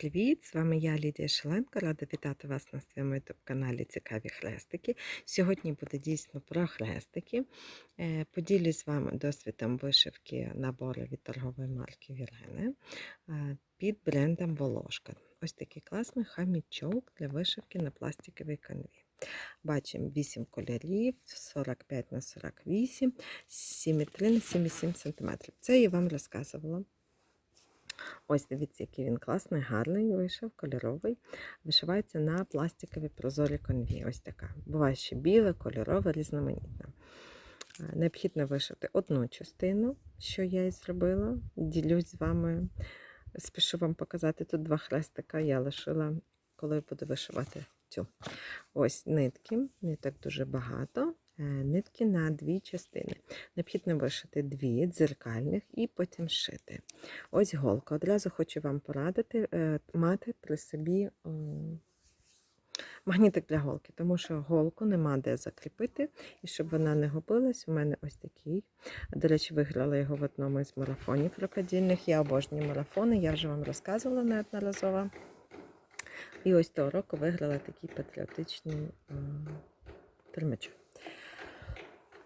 привіт! З вами я Лідія Шеленко. Рада вітати вас на своєму youtube каналі Цікаві хрестики. Сьогодні буде дійсно про хрестики. Е, Поділюсь з вами досвідом вишивки набору від торгової марки Віргене е, під брендом Волошка. Ось такий класний хамічок для вишивки на пластиковій канві. Бачимо 8 кольорів, 45 на 48, 7,3 на 7,7 см. Це я вам розказувала. Ось дивіться, який він класний, гарний вийшов, кольоровий. Вишивається на пластиковій прозорій конві. Ось така. Буває ще біла, кольорова, різноманітна. Е, Необхідно вишити одну частину, що я і зробила. Ділюсь з вами. Спішу вам показати тут два хрестика. Я лишила, коли буду вишивати цю. Ось нитки, ниток дуже багато. Е, Нитки на дві частини. Необхідно вишити дві дзеркальних і потім шити. Ось голка. Одразу хочу вам порадити е, мати при собі магнітик для голки, тому що голку нема де закріпити, і щоб вона не губилась, у мене ось такий. До речі, виграла його в одному із марафонів рукодільних. Я обожнюю марафони, я вже вам розказувала неодноразово. І ось того року виграла такий патріотичний е, термачок.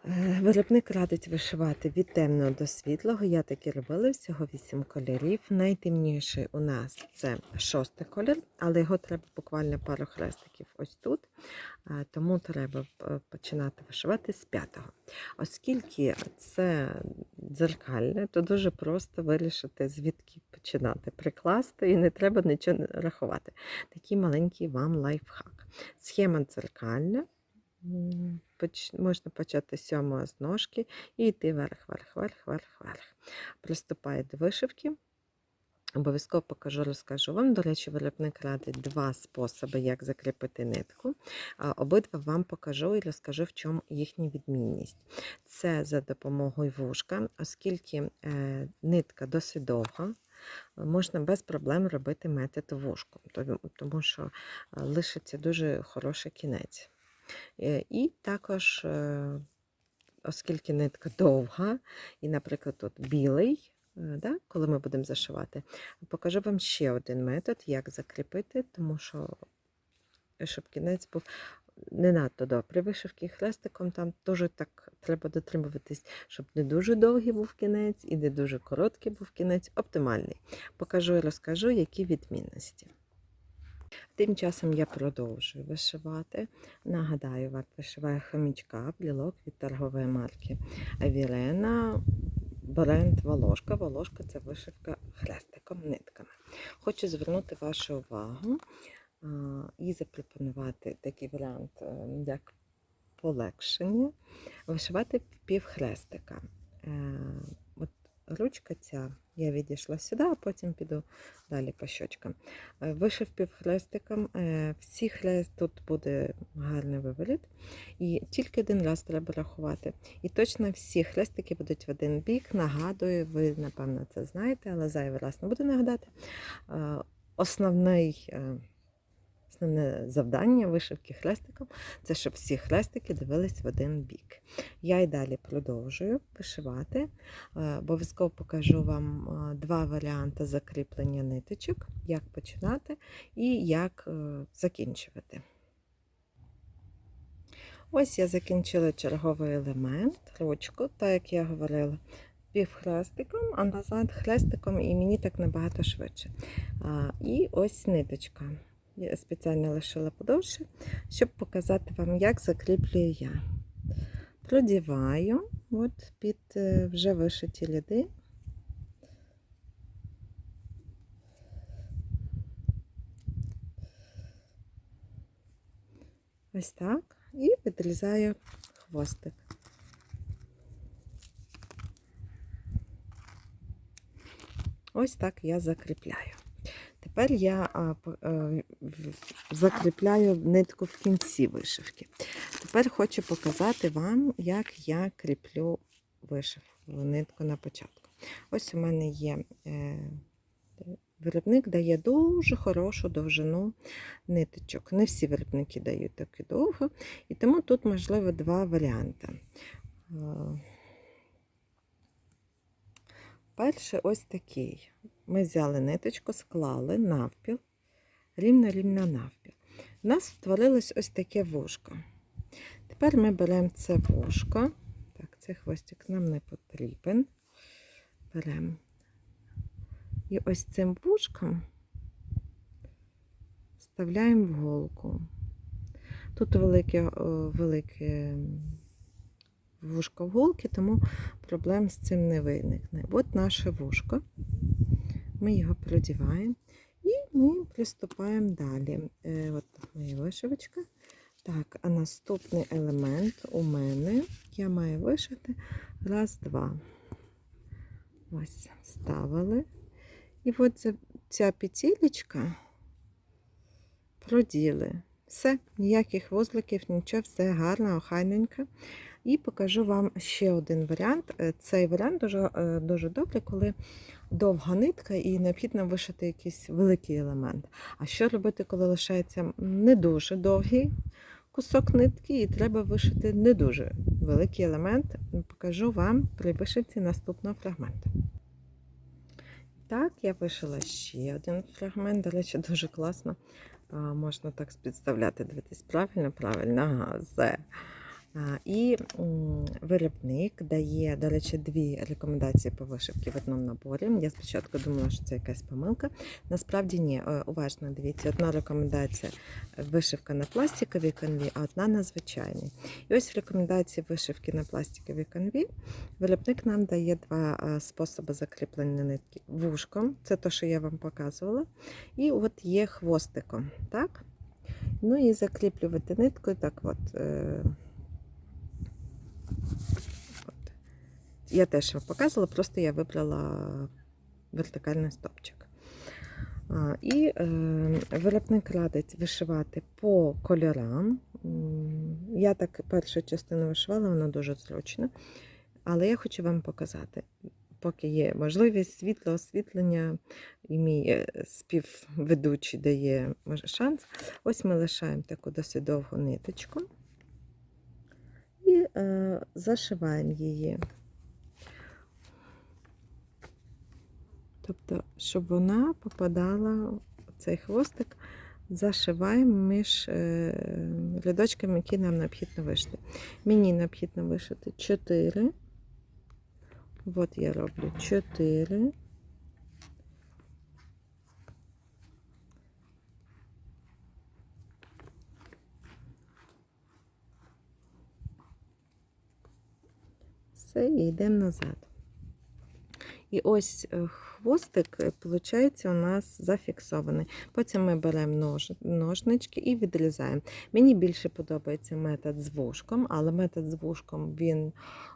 Виробник радить вишивати від темного до світлого. Я таки робила всього 8 кольорів. Найтемніший у нас це шостий колір, але його треба буквально пару хрестиків ось тут. Тому треба е, починати вишивати з п'ятого. Оскільки це дзеркальне, то дуже просто вирішити, звідки починати прикласти, і не треба нічого рахувати. Такий маленький вам лайфхак. Схема дзеркальна. Можна почати з сьомого з ножки і йти вверх, вверх, вверх, вверх, вверх. Приступаю до вишивки. Обов'язково покажу, розкажу вам. До речі, виробник радить два способи, як закріпити нитку. Обидва вам покажу і розкажу, в чому їхня відмінність. Це за допомогою вушка, оскільки е, нитка досить довга. Можна без проблем робити метод вушком, тому- тому що е, лишиться дуже хороший кінець. Е, І також, е, оскільки нитка довга, і, наприклад, тут білий, е, да, коли ми будемо зашивати, покажу вам ще один метод, як закріпити, тому що щоб кінець був не надто добре. При вишивці хрестиком там теж так треба дотримуватись, щоб не дуже довгий був кінець і не дуже короткий був кінець, оптимальний. Покажу і розкажу, які відмінності. Тим часом я продовжую вишивати. Нагадаю, вам вишиваю хомічка, блілок від торгової марки Вірена. Бренд Волошка. Волошка це вишивка хрестиком, нитками. Хочу звернути вашу увагу і запропонувати такий варіант, е, як полегшення. Вишивати півхрестика. Е, От ручка ця я відійшла сюди, а потім піду далі по щочкам. Е, Вишив півхрестиком. е, Всі хрест тут буде гарний виворіт. І тільки один раз треба рахувати. І точно всі хрестики будуть в один бік. Нагадую, ви, напевно, це знаєте, але зайвий раз не буду нагадати. Е, Основний. Основне завдання вишивки хрестиком це щоб всі хрестики дивились в один бік. Я й далі продовжую вишивати. Е, Обов'язково покажу вам е, два варіанти закріплення ниточок, як починати і як е, закінчувати. Ось я закінчила черговий елемент, ручку, так як я говорила, півхрестиком, а назад хрестиком, і мені так набагато швидше. І ось ниточка. Я спеціально лишила подовше, щоб показати вам, як закріплюю я. Продіваю от під е, вже вишиті ряди. Ось так. І відрізаю хвостик. Ось так я закріпляю. Тепер я е, закріпляю нитку в кінці вишивки. Тепер хочу показати вам, як я кріплю вишивку нитку на початку. Ось у мене є е, виробник дає дуже хорошу довжину ниточок. Не всі виробники дають таку довго, і тому тут можливо два варіанти. Е, Перший ось такий. Ми взяли ниточку, склали навпіл, рівно-рівно навпіл. У нас утворилось ось таке вушко. Тепер ми беремо це вушко. Так, цей хвостик нам не потрібен. Беремо. І ось цим вушком вставляємо в голку. Тут велике, велике вушко в голки, тому проблем з цим не виникне. От наше вушко. Ми його продіваємо і ми приступаємо далі. Е, От моя вишивочка. Так, а наступний елемент у мене я маю вишити раз, два. Ось, ставили. І от ця, петелечка проділи. Все, ніяких вузликів, нічого, все гарно, охайненько. І покажу вам ще один варіант. Е, Цей варіант дуже, е, дуже добре, коли довга нитка і необхідно вишити якийсь великий елемент. А що робити, коли лишається не дуже довгий кусок нитки, і треба вишити не дуже великий елемент? Покажу вам при вишивці наступного фрагменту. Так, я вишила ще один фрагмент. До речі, дуже класно. Можна так підставляти, дивитись правильно, правильно, ага. І виробник дає, до речі, дві рекомендації по вишивці в одному наборі. Я спочатку думала, що це якась помилка. Насправді ні, Е, уважно дивіться. Одна рекомендація вишивка на пластиковій канві, а одна на звичайній. І ось в рекомендації вишивки на пластиковій канві виробник нам дає два е, способи закріплення нитки. Вушком, це те, що я вам показувала. І от є хвостиком. так? Ну і закріплювати ниткою так е, От. Я теж вам показувала, просто я вибрала вертикальний стопчик. І е, виробник радить вишивати по кольорам. Я так першу частину вишивала, вона дуже зручна. Але я хочу вам показати, поки є можливість світло освітлення, і мій е, співведучий дає шанс. Ось ми лишаємо таку досить довгу ниточку і е, зашиваємо її. Тобто, щоб вона попадала, в цей хвостик зашиваємо між е, рядочками, які нам необхідно вишити. Мені необхідно вишити 4. От я роблю 4. Все, і йдемо назад. І ось е, хвостик, виходить, у нас зафіксований. Потім ми беремо нож, ножнички і відрізаємо. Мені більше подобається метод з вушком, але метод з вушком він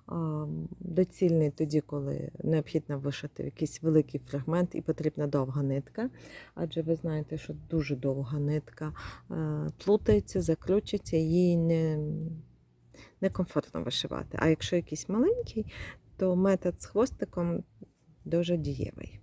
а, доцільний тоді, коли необхідно вишити якийсь великий фрагмент і потрібна довга нитка. Адже ви знаєте, що дуже довга нитка а, плутається, закручується, її не, некомфортно вишивати. А якщо якийсь маленький, то метод з хвостиком дуже дієвий.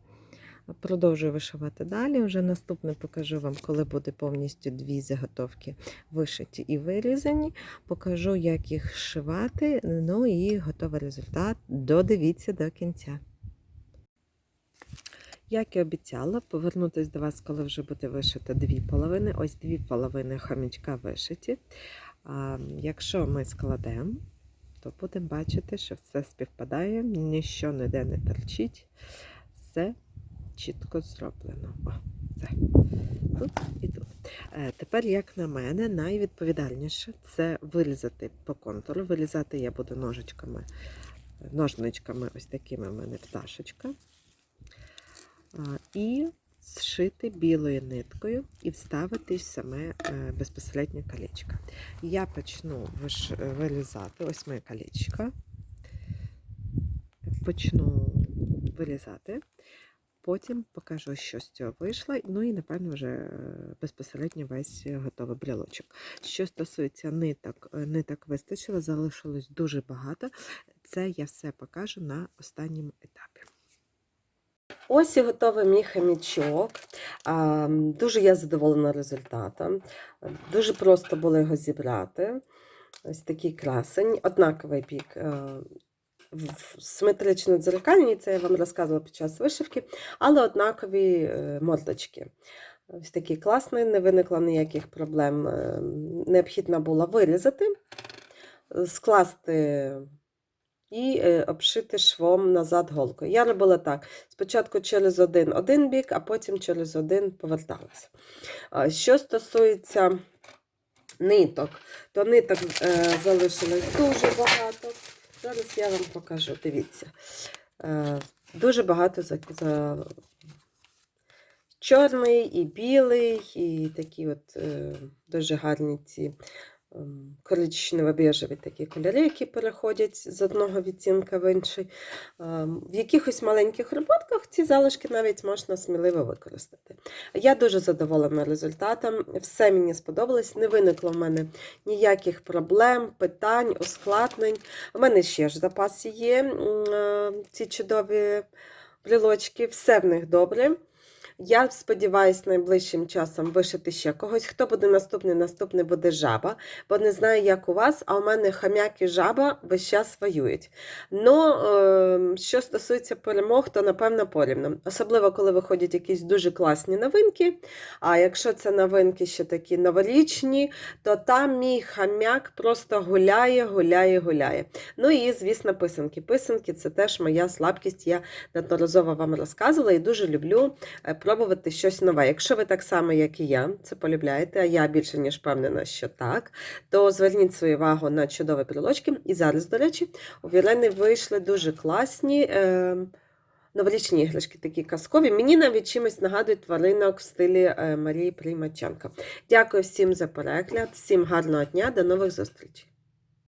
Продовжую вишивати далі. Вже наступне покажу вам, коли буде повністю дві заготовки вишиті і вирізані. Покажу, як їх шивати. Ну і готовий результат. Додивіться до кінця. Як і обіцяла, повернутися до вас, коли вже буде вишити дві половини. Ось дві половини хомячка вишиті. Якщо ми складемо, то будемо бачити, що все співпадає, ніщо ніде не торчить, все чітко зроблено. О, все. Тут і тут. Е, тепер, як на мене, найвідповідальніше це вирізати по контуру. Вирізати я буду ножичками, ножничками, ось такими в мене пташечка. А, і зшити білою ниткою і вставити саме е, безпосередньо колечко. Я почну вирізати, ось моє колечко. Почну вирізати, потім покажу, що з цього вийшло. Ну і, напевно, вже е, безпосередньо весь готовий брелочок. Що стосується ниток, е, ниток вистачило, залишилось дуже багато. Це я все покажу на останньому етапі. Ось і готовий мій хомячок. Дуже я задоволена результатом. Дуже просто було його зібрати. Ось такий красень, однаковий бік е, симетрично дзеркальні, це я вам розказувала під час вишивки, але однакові е, мордочки. Ось такий класний, не виникло ніяких проблем. Е, Необхідно було вирізати, скласти і е, обшити швом назад голкою. Я робила так: спочатку через один один бік, а потім через один поверталася. Що стосується ниток, то ниток е, залишилось дуже багато. Зараз я вам покажу. Дивіться. Е, дуже багато за, за чорний і білий, і такі от е, дуже гарні ці коричнево-біжеві такі кольори, які переходять з одного відтінка в інший. В якихось маленьких роботках ці залишки навіть можна сміливо використати. Я дуже задоволена результатом. Все мені сподобалось. Не виникло в мене ніяких проблем, питань, ускладнень. У мене ще ж в запасі є ці чудові брілочки, все в них добре. Я сподіваюся, найближчим часом вишити ще когось. Хто буде наступний, наступний буде жаба, бо не знаю, як у вас, а у мене хам'як і жаба весь час воюють. Ну, е, що стосується перемог, то напевно порівну. Особливо, коли виходять якісь дуже класні новинки. А якщо це новинки ще такі новорічні, то там мій хам'як просто гуляє, гуляє, гуляє. Ну і, звісно, писанки. Писанки це теж моя слабкість. Я неодноразово вам розказувала і дуже люблю е, пробувати щось нове. Якщо ви так само, як і я, це полюбляєте, а я більше ніж впевнена, що так, то зверніть свою увагу на чудові брелочки. І зараз, до речі, у Вірени вийшли дуже класні. Е- Новорічні іграшки такі казкові. Мені навіть чимось нагадують тваринок в стилі е, Марії Приймаченко. Дякую всім за перегляд, всім гарного дня, до нових зустрічей.